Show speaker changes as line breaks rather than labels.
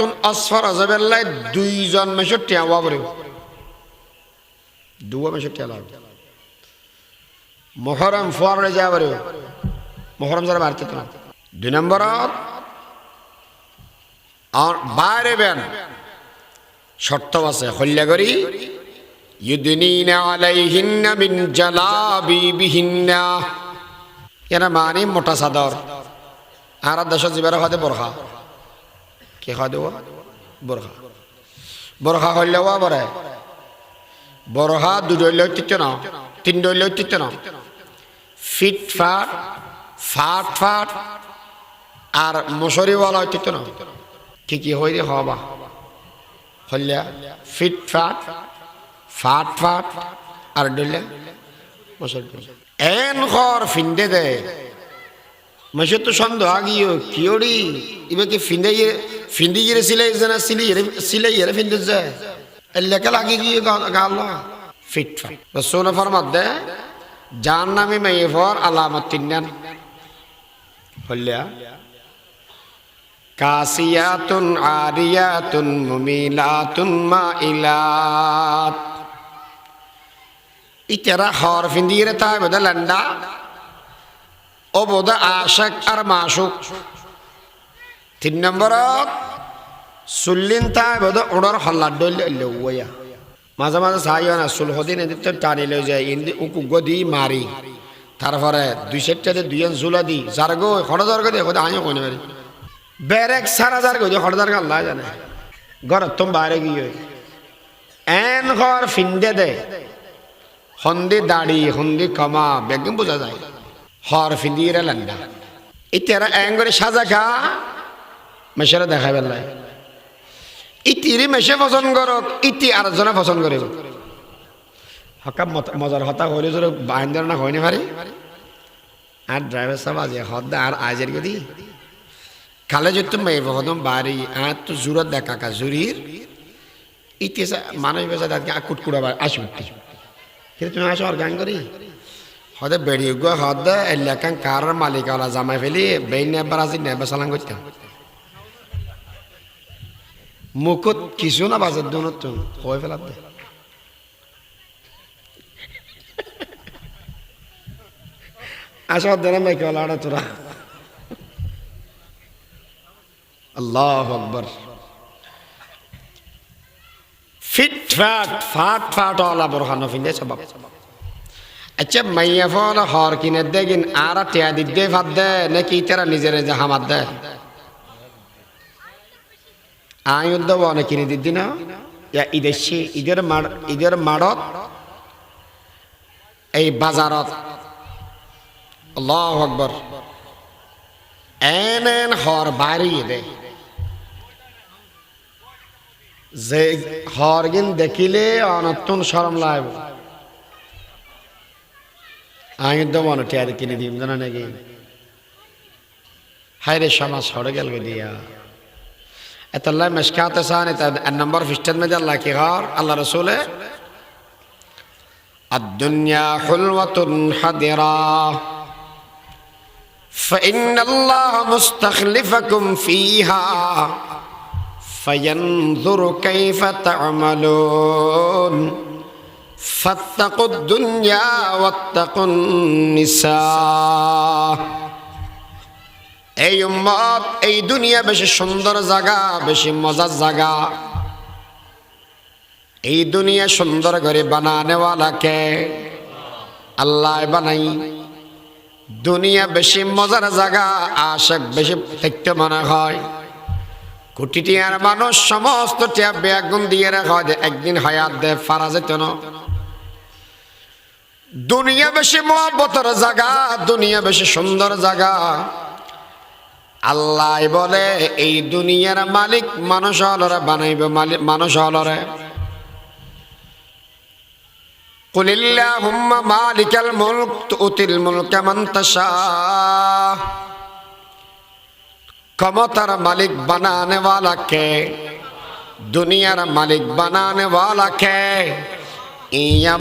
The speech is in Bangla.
তুন অসফর অজবেল্লাই দুইজন হওয়া পড়ে দুয়া মেশর টিয়া লাভ মহরম ফুয়ারে যাওয়া পড়ে মহরম যারা বাড়তে তো দুই নম্বর বাইরে বেন। শর্ত আছে, হল্যা করি। ইউদিনিনা আলাইহিন্না মিন জালাবিবিহিন্না। এরা মানে মোটা চাদর। আর দেশ জীবের হাতে বরখা। কি খাওয়া দেব? বরখা বরখা হইলে ওয়া বরে বরখা দুডইলে তিত্য না? তিন ডইলে তিত্য না? ফিট ফাট ফাট ফাট, আর মশারিওয়ালা তিত্য না? কি কি হই রে হবা হইলে ফিট ফাট ফাট ফাট, আর ডইলে মশারি এন ঘর ফিন্দে দেয় মাসে তো সন্দেহ, আগিও কিওড়ি ইবে কি ফিন্দে ইয়ে ফিন্দি গিয়ে সিলাই জানা সিলি সিলাই এর ফিন্দে যায়? লেখা লাগি গিয়ে গাল ফিট রসুল ফরমাত দে। জান নামে মেয়ে ফর আলামত তিনান হল্লা কাসিয়াতুন আরিয়াতুন মুমিলাতুন মাইলাত। ইতেরা হর ফিন্দিরে তাই বদলান্ডা বোধ আশাক আর মাসুক তিন নম্বরত চুল্লিন তাই বোধ দল লওয়া মাঝে মাঝে চাইও না চুল সদিন এদিন টানি লৈ যায়, ইন্দি উকু গদি মারি। তারপরে দুই চারটাতে দুই আন চুলা দি যার গো হঠাৎ গদি এখন আমিও কইনে পারি বেরেক সারা যার গদি হঠাৎ আল্লাহ জানে। ঘরত তুমি বাইরে গিয়ে। এন ঘর ফিন্দে দে। হন্দি দাড়ি, হন্দি কমা, বেগম বোঝা যায়। হর ফিন্দিয়ে লান্ডা ইতিয়ারা এং করে সাজা খা, মেশেরা দেখা বেলায় ইতিরি মেশে পছন্দ করক, ইতি আর জনে পছন্দ করে হকা মজার হতা হইলে যদি বাইন্দার না হয়নি পারি। আর ড্রাইভার সাহেব আজ হদ্দা আর আজের গদি কালে যদি মেয়ে হদম বাড়ি, আর তো জুরত দেখা কা জুরির। ইতি মানুষ বেসা তাকে কুটকুড়া আসুন কিন্তু তুমি আসো আর গান করি। হদে বেড়িয়ে গো হদে এলাকান কার মালিক ওলা জামাই ফেলি বেইন নেবার আজি নেবে সালাম করতাম মুখত কিছু না বাজার দোনত তো কই ফেলাত দে আসো দেনা মেকে ওলা তোরা আল্লাহ আকবর ফিট ফাট ফাট ফাট ওলা বরখানো ফিন্দে সবাব আচ্ছা মাইয়া ফল হর কিনে দেগিন আর টিয়া দিতে ভাত দে নাকি তারা নিজের যে হামাত দে আই উদ্যোগ অনেক কিনে দিদি না ইদেশি ঈদের মাড ঈদের মাড়ত এই বাজারত আল্লাহ আকবর এন এন হর বাড়িয়ে দে যে হর গিন দেখিলে অনতুন সরম লাগবে আমি তো মনে টিয়ারি কিনে দিম জানা নাকি হায়রে সমাজ সরে গেল দিয়া এত আল্লাহ মেশকাতে সান এত নম্বর ফিস্টের মধ্যে আল্লাহ কি ঘর আল্লাহ রসুলে الدنيا حلوة حضرا فإن الله مستخلفكم فيها فينظر كيف تعملون فاتقوا الدنيا واتقوا النساء এই উম্মত এই দুনিয়া বেশি সুন্দর জায়গা বেশি মজার জায়গা এই দুনিয়া সুন্দর করে বানানেওয়ালাকে আল্লাহ বানাই দুনিয়া বেশি মজার জায়গা আশেক বেশি দেখতে মনে হয় কোটি টিয়ার মানুষ সমস্ত টিয়া বেগুন দিয়ে রাখা হয় একদিন হায়াত দে ফারা যেত না দুনিয়া বেশি মহব্বতের জায়গা দুনিয়া বেশি সুন্দর জায়গা। আল্লাহ বলে, এই দুনিয়ার মালিক মানুষ হলরে বানাইবে, মালিক মানুষ হলরে কুলিল্লাহুম্মা মালিকাল মুলক, তুতিল মুলক মান তাশা। ক্ষমতার মালিক বানানে ওয়ালা কে দুনিয়ার মালিক বানানে ওয়ালা কে ইয়া